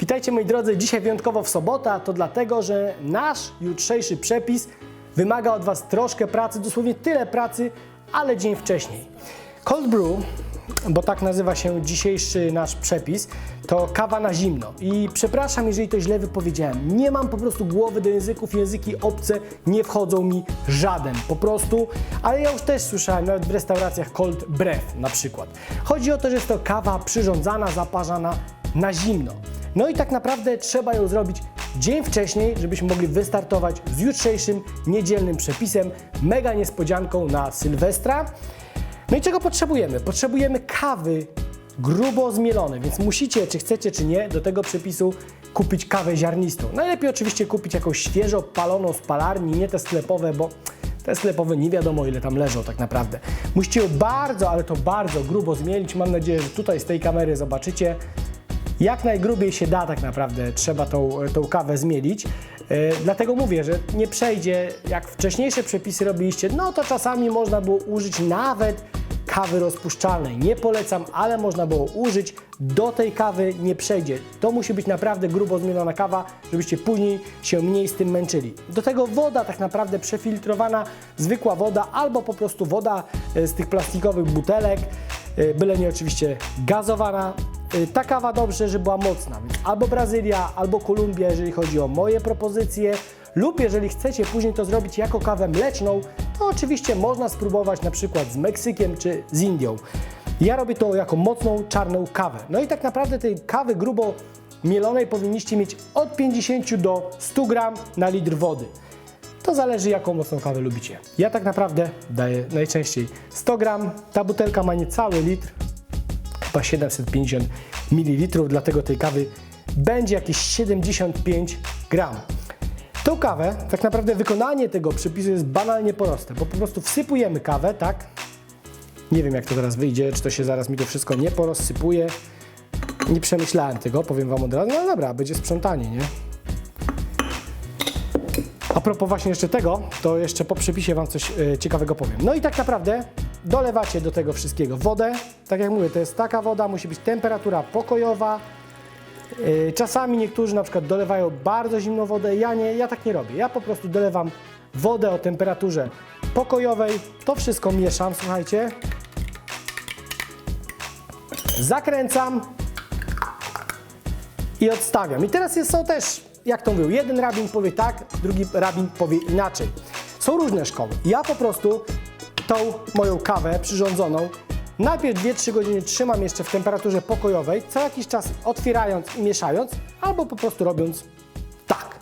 Witajcie moi drodzy, dzisiaj wyjątkowo w sobota, to dlatego, że nasz jutrzejszy przepis wymaga od Was troszkę pracy, dosłownie tyle pracy, ale dzień wcześniej. Cold brew, bo tak nazywa się dzisiejszy nasz przepis, to kawa na zimno. I przepraszam, jeżeli to źle wypowiedziałem. Nie mam po prostu głowy do języków, języki obce nie wchodzą mi żaden, po prostu. Ale ja już też słyszałem, nawet w restauracjach cold brew na przykład. Chodzi o to, że jest to kawa przyrządzana, zaparzana na zimno. No i tak naprawdę trzeba ją zrobić dzień wcześniej, żebyśmy mogli wystartować z jutrzejszym niedzielnym przepisem, mega niespodzianką na Sylwestra. No i czego potrzebujemy? Potrzebujemy kawy grubo zmielone, więc musicie, czy chcecie, czy nie, do tego przepisu kupić kawę ziarnistą. Najlepiej oczywiście kupić jakąś świeżo paloną z palarni, nie te sklepowe, bo te sklepowe nie wiadomo ile tam leżą tak naprawdę. Musicie ją bardzo, ale to bardzo grubo zmielić. Mam nadzieję, że tutaj z tej kamery zobaczycie. Jak najgrubiej się da tak naprawdę trzeba tą, tą kawę zmielić. Yy, dlatego mówię, że nie przejdzie, jak wcześniejsze przepisy robiliście, no to czasami można było użyć nawet kawy rozpuszczalnej. Nie polecam, ale można było użyć. Do tej kawy nie przejdzie. To musi być naprawdę grubo zmielona kawa, żebyście później się mniej z tym męczyli. Do tego woda tak naprawdę przefiltrowana, zwykła woda albo po prostu woda e, z tych plastikowych butelek, e, byle nie oczywiście gazowana. E, Ta kawa dobrze, że była mocna, więc albo Brazylia, albo Kolumbia, jeżeli chodzi o moje propozycje, lub jeżeli chcecie później to zrobić jako kawę mleczną, to oczywiście można spróbować na przykład z Meksykiem czy z Indią. Ja robię to jako mocną czarną kawę. No i tak naprawdę tej kawy grubo mielonej powinniście mieć od 50 do 100 gram na litr wody. To zależy jaką mocną kawę lubicie. Ja tak naprawdę daję najczęściej 100 gram. Ta butelka ma niecały litr, chyba 750 ml, dlatego tej kawy będzie jakieś 75 gram. Tą kawę, tak naprawdę wykonanie tego przepisu jest banalnie proste, bo po prostu wsypujemy kawę, tak? Nie wiem jak to teraz wyjdzie, czy to się zaraz mi to wszystko nie porozsypuje. Nie przemyślałem tego, powiem Wam od razu. No dobra, będzie sprzątanie, nie? A propos właśnie jeszcze tego, to jeszcze po przepisie Wam coś e, ciekawego powiem. No i tak naprawdę dolewacie do tego wszystkiego wodę. Tak jak mówię, to jest taka woda, musi być temperatura pokojowa. E, Czasami niektórzy na przykład dolewają bardzo zimną wodę, ja nie, ja tak nie robię. Ja po prostu dolewam wodę o temperaturze pokojowej, to wszystko mieszam, słuchajcie. Zakręcam i odstawiam. I teraz jest, są też, jak to mówił, jeden rabin powie tak, drugi rabin powie inaczej. Są różne szkoły. Ja po prostu tą moją kawę przyrządzoną najpierw 2-3 godziny trzymam jeszcze w temperaturze pokojowej, co jakiś czas otwierając i mieszając, albo po prostu robiąc tak.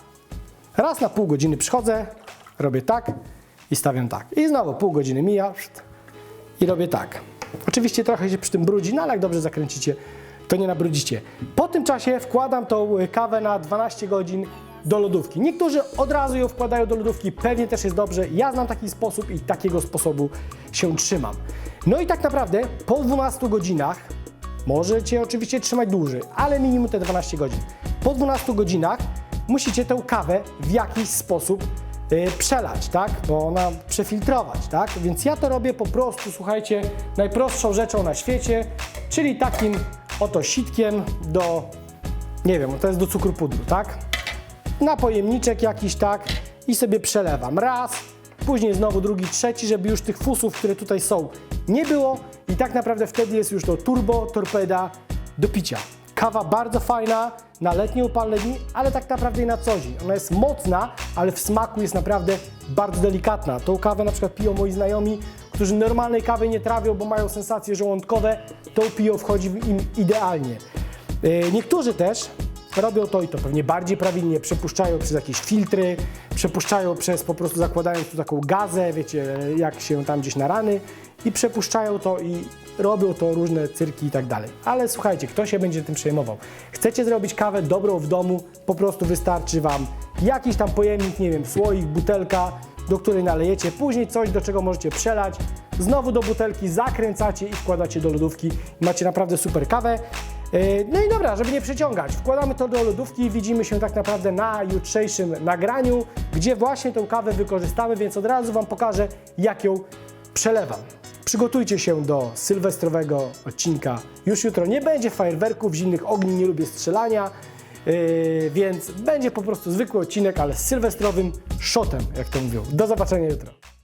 Raz na pół godziny przychodzę, robię tak i stawiam tak. I znowu pół godziny mija i robię tak. Oczywiście trochę się przy tym brudzi, no ale jak dobrze zakręcicie, to nie nabrudzicie. Po tym czasie wkładam tą kawę na 12 godzin do lodówki. Niektórzy od razu ją wkładają do lodówki, pewnie też jest dobrze. Ja znam taki sposób i takiego sposobu się trzymam. No i tak naprawdę po 12 godzinach, możecie oczywiście trzymać dłużej, ale minimum te 12 godzin. Po 12 godzinach musicie tę kawę w jakiś sposób y, przelać, tak? Bo ona przefiltrować, tak? Więc ja to robię po prostu, słuchajcie, najprostszą rzeczą na świecie, czyli takim oto sitkiem do, nie wiem, to jest do cukru pudru, tak? Na pojemniczek jakiś, tak? I sobie przelewam raz, później znowu drugi, trzeci, żeby już tych fusów, które tutaj są, nie było i tak naprawdę wtedy jest już to turbo torpeda do picia. Kawa bardzo fajna na letnie upalne dni, ale tak naprawdę i na co dzień. Ona jest mocna, ale w smaku jest naprawdę bardzo delikatna. Tą kawę na przykład piją moi znajomi, którzy normalnej kawy nie trawią, bo mają sensacje żołądkowe. Tą piją wchodzi im idealnie. Yy, Niektórzy też robią to i to pewnie bardziej prawidłnie, przepuszczają przez jakieś filtry, przepuszczają przez po prostu zakładając tu taką gazę, wiecie, jak się tam gdzieś na rany i przepuszczają to i robią to różne cyrki i tak dalej. Ale słuchajcie, kto się będzie tym przejmował? Chcecie zrobić kawę dobrą w domu, po prostu wystarczy Wam jakiś tam pojemnik, nie wiem, słoik, butelka, do której nalejecie, później coś, do czego możecie przelać, znowu do butelki zakręcacie i wkładacie do lodówki. Macie naprawdę super kawę. Yy, No i dobra, żeby nie przeciągać, wkładamy to do lodówki i widzimy się tak naprawdę na jutrzejszym nagraniu, gdzie właśnie tą kawę wykorzystamy, więc od razu Wam pokażę, jak ją przelewam. Przygotujcie się do sylwestrowego odcinka już jutro. Nie będzie fajerwerków, zimnych ogni, nie lubię strzelania. Yy, więc będzie po prostu zwykły odcinek, ale z sylwestrowym shotem, jak to mówią. Do zobaczenia jutro.